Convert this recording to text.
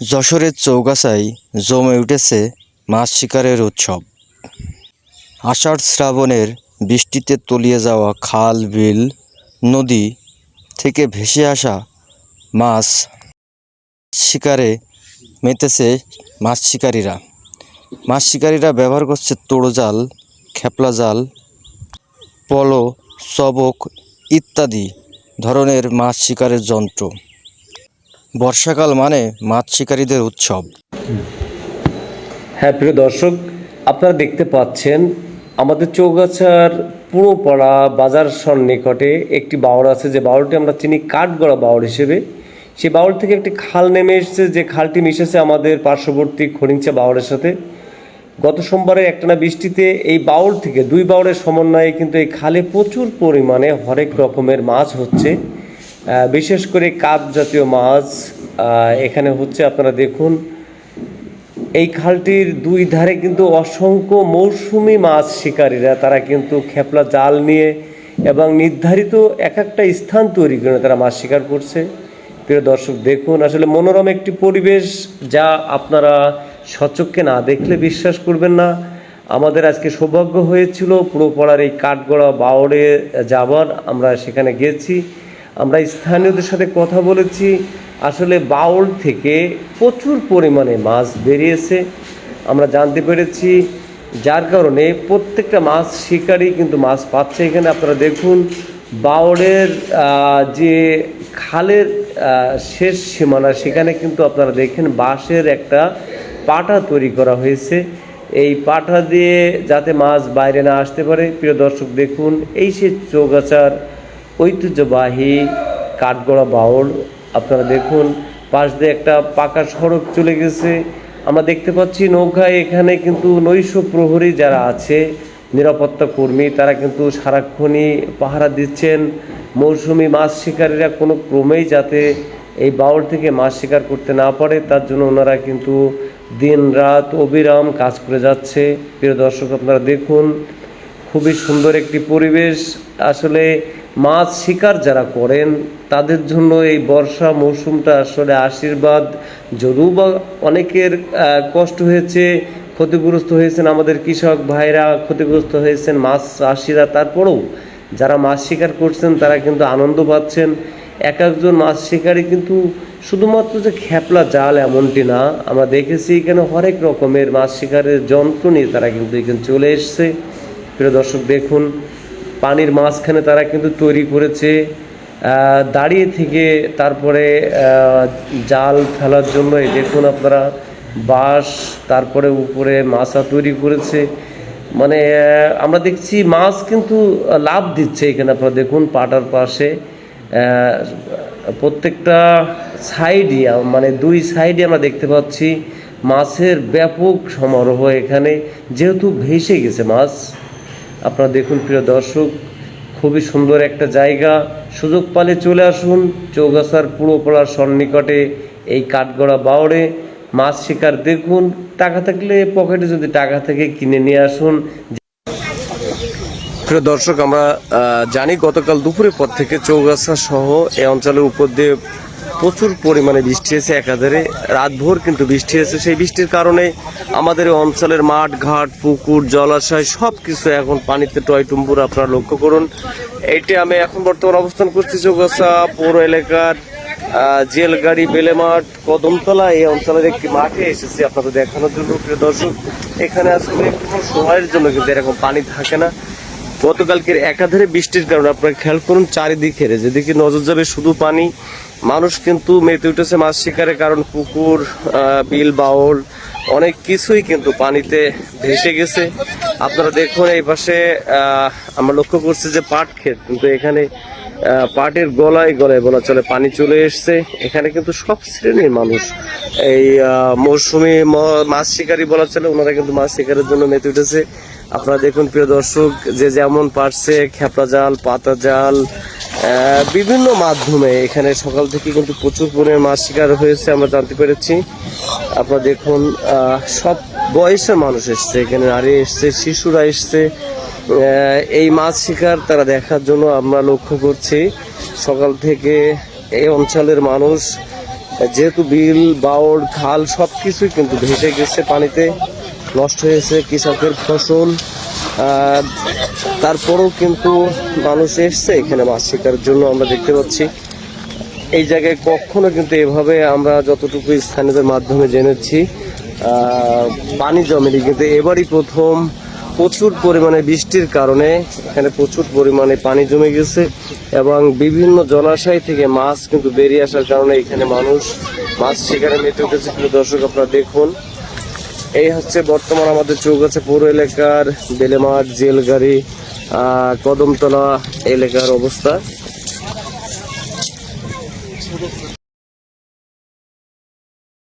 যশোরের চৌগাছায় জমে উঠেছে মাছ শিকারের উৎসব। আষাঢ় শ্রাবণের বৃষ্টিতে তলিয়ে যাওয়া খাল, বিল, নদী থেকে ভেসে আসা মাছ শিকারে মেতেছে মাছ শিকারীরা। মাছ শিকারীরা ব্যবহার করছে তোড়ো জাল, খেপলা জাল, পলো চবক ইত্যাদি ধরনের মাছ শিকারের যন্ত্র। বর্ষাকাল মানে মাছ শিকারীদের উৎসব। হ্যাঁ প্রিয় দর্শক, আপনারা দেখতে পাচ্ছেন, আমাদের চৌগাছার পুরোপাড়া বাজার সন্নিকটে একটি বাউর আছে, যে বাউরটি আমরা চিনি কাঠগড়া বাউর হিসেবে। সেই বাউর থেকে একটি খাল নেমে এসেছে, যে খালটি মিশেছে আমাদের পার্শ্ববর্তী খড়িঞ্চা বাউরের সাথে। গত সোমবারে একটানা বৃষ্টিতে এই বাউল থেকে দুই বাউলের সমন্বয়ে কিন্তু এই খালে প্রচুর পরিমাণে হরেক রকমের মাছ হচ্ছে। বিশেষ করে কাপ জাতীয় মাছ এখানে হচ্ছে আপনারা দেখুন, এই খালটির দুই ধারে কিন্তু অসংখ্য মৌসুমি মাছ শিকারীরা, তারা কিন্তু খেপলা জাল নিয়ে এবং নির্ধারিত এক একটা স্থান তৈরি করে তারা মাছ শিকার করছে। প্রিয় দর্শক, দেখুন, আসলে মনোরম একটি পরিবেশ যা আপনারা সচক্ষে না দেখলে বিশ্বাস করবেন না। আমাদের আজকে সৌভাগ্য হয়েছিল, পুরোপাড়ার এই কাঠগড়া বাওড়ে যাবার, আমরা সেখানে গেছি। আমরা স্থানীয়দের সাথে কথা বলেছি। আসলে বাউল থেকে প্রচুর পরিমাণে মাছ বেরিয়েছে। আমরা জানতে পেরেছি যার কারণে প্রত্যেকটা মাছ শিকারই কিন্তু মাছ পাচ্ছে এখানে। আপনারা দেখুন, বাউলের যে খালের শেষ সীমানা, সেখানে কিন্তু আপনারা দেখেন বাঁশের একটা পাটা তৈরি করা হয়েছে। এই পাটা দিয়ে যাতে মাছ বাইরে না আসতে পারে, প্রিয় দর্শক দেখুন, এই সে চৌগাছার ঐতিহ্যবাহী কাঠগড়া বাউল। আপনারা দেখুন, পাশ দিয়ে একটা পাকা সড়ক চলে গেছে। আমরা দেখতে পাচ্ছি নৌকায় এখানে কিন্তু নৈশ প্রহরী যারা আছে, নিরাপত্তা কর্মী, তারা কিন্তু সারাক্ষণই পাহারা দিচ্ছেন। মৌসুমি মাছ শিকারীরা কোনো ক্রমেই যাতে এই বাউল থেকে মাছ শিকার করতে না পারে, তার জন্য ওনারা কিন্তু দিন রাত অবিরাম কাজ করে যাচ্ছে। প্রিয় দর্শক, আপনারা দেখুন, খুবই সুন্দর একটি পরিবেশ। আসলে মাছ শিকার যারা করেন, তাদের জন্য এই বর্ষা মৌসুমটা আসলে আশীর্বাদ। যদিও বা অনেকের কষ্ট হয়েছে, ক্ষতিগ্রস্ত হয়েছেন আমাদের কৃষক ভাইরা, ক্ষতিগ্রস্ত হয়েছেন মাছ চাষিরা, তারপরেও যারা মাছ শিকার করছেন, তারা কিন্তু আনন্দ পাচ্ছেন। এক একজন মাছ শিকারী কিন্তু শুধুমাত্র যে খেপলা জাল এমনটি না, আমরা দেখেছি এখানে হরেক রকমের মাছ শিকারের যন্ত্র নিয়ে তারা কিন্তু এখানে চলে এসছে। প্রিয় দর্শক, দেখুন পানির মাঝখানে তারা কিন্তু তৈরি করেছে দাঁড়িয়ে থেকে তারপরে জাল ফেলার জন্য। দেখুন আপনারা, বাঁশ, তারপরে উপরে মাছা তৈরি করেছে। মানে আমরা দেখছি মাছ কিন্তু লাভ দিচ্ছে এখানে আপনারা দেখুন পাটার পাশে। প্রত্যেকটা সাইডই মানে দুই সাইডে আমরা দেখতে পাচ্ছি মাছের ব্যাপক সমারোহ এখানে। যেহেতু ভেসে গেছে মাছ আপনারা দেখুন, প্রিয় দর্শক, খুবই সুন্দর একটা জায়গা। সুযোগ পালে চলে আসুন, চৌগাছার পুরোপাড়ার সন্নিকটে এই কাঠগড়া বাওড়ে মাছ শিকার দেখুন, টাকা থাকলে পকেটে যদি টাকা থেকে কিনে নিয়ে আসুন। প্রিয় দর্শক, আমরা জানি গতকাল দুপুরের পর থেকে চৌগাছা সহ এই অঞ্চলের উপর দিয়ে প্রচুর পরিমাণে বৃষ্টি হয়েছে একাধারে। রাতভর কিন্তু বৃষ্টি হয়েছে। সেই বৃষ্টির কারণে আমাদের অঞ্চলের মাঠ, ঘাট, পুকুর, জলাশয় সব কিছু এখন পানিতে টয়টুম্বুর আপনারা লক্ষ্য করুন। এইটি আমি এখন বর্তমান অবস্থান করছি চৌগাছা পৌর এলাকার জেলগাড়ি, বেলেমাঠ, কদমতলা এই অঞ্চলের একটি মাঠে এসেছি আপনাদের দেখানোর জন্য। প্রিয় দর্শক, এখানে আসলে সময়ের জন্য কিন্তু এরকম পানি থাকে না। গতকালকের একাধারে বৃষ্টির কারণে আপনারা খেয়াল করুন চারিদিকে যেদিকে নজর যাবে শুধু পানি। মানুষ কিন্তু মেতে উঠেছে মাছ শিকারের কারণ পুকুর বিল, বাউল, অনেক কিছুই কিন্তু পানিতে ভেসে গেছে। আপনারা দেখুন এই পাশে আমরা লক্ষ্য করছি যে পাট ক্ষেত, কিন্তু এখানে পাটের গলায় গলায় বলা চলে পানি চলে এসছে। এখানে কিন্তু সব শ্রেণির মানুষ এই মৌসুমী মাছ শিকারী বলা চলে, ওনারা কিন্তু মাছ শিকারের জন্য মেতে উঠেছে। আপনারা দেখুন, প্রিয় দর্শক, যে যেমন পারছে খেপড়া জাল, পাতা জাল বিভিন্ন মাধ্যমে। এখানে সকাল থেকে কিন্তু প্রচুর পরিমাণে মাছ শিকার হয়েছে, আমরা জানতে পেরেছি। আপনারা দেখুন সব বয়সের মানুষ এসছে, এখানে নারী এসছে, শিশুরা এসছে। এই মাছ শিকার তারা দেখার জন্য আমরা লক্ষ্য করছি, সকাল থেকে এই অঞ্চলের মানুষ, যেহেতু বিল বাওড় খাল সব কিছুই কিন্তু ভেসে গেছে পানিতে। নষ্ট হয়েছে কৃষকের ফসল। তারপরেও কিন্তু মানুষ এসছে এখানে মাছ শিকার জন্য আমরা দেখতে পাচ্ছি। এই জায়গায় কখনো কিন্তু এভাবে আমরা যতটুকু স্থানীয়দের মাধ্যমে জেনেছি পানি জমেনি, কিন্তু এবারই প্রথম প্রচুর পরিমাণে বৃষ্টির কারণে এখানে প্রচুর পরিমাণে পানি জমে গেছে এবং বিভিন্ন জলাশয় থেকে মাছ কিন্তু বেরিয়ে আসার কারণে এখানে মানুষ মাছ শিকারে মেতে উঠেছে। কিন্তু দর্শক আপনারা দেখুন এই হচ্ছে বর্তমান আমাদের চোখ আছে পৌর এলাকার বেলেমাঠ জেলগাড়ি কদমতলা এলাকার অবস্থা।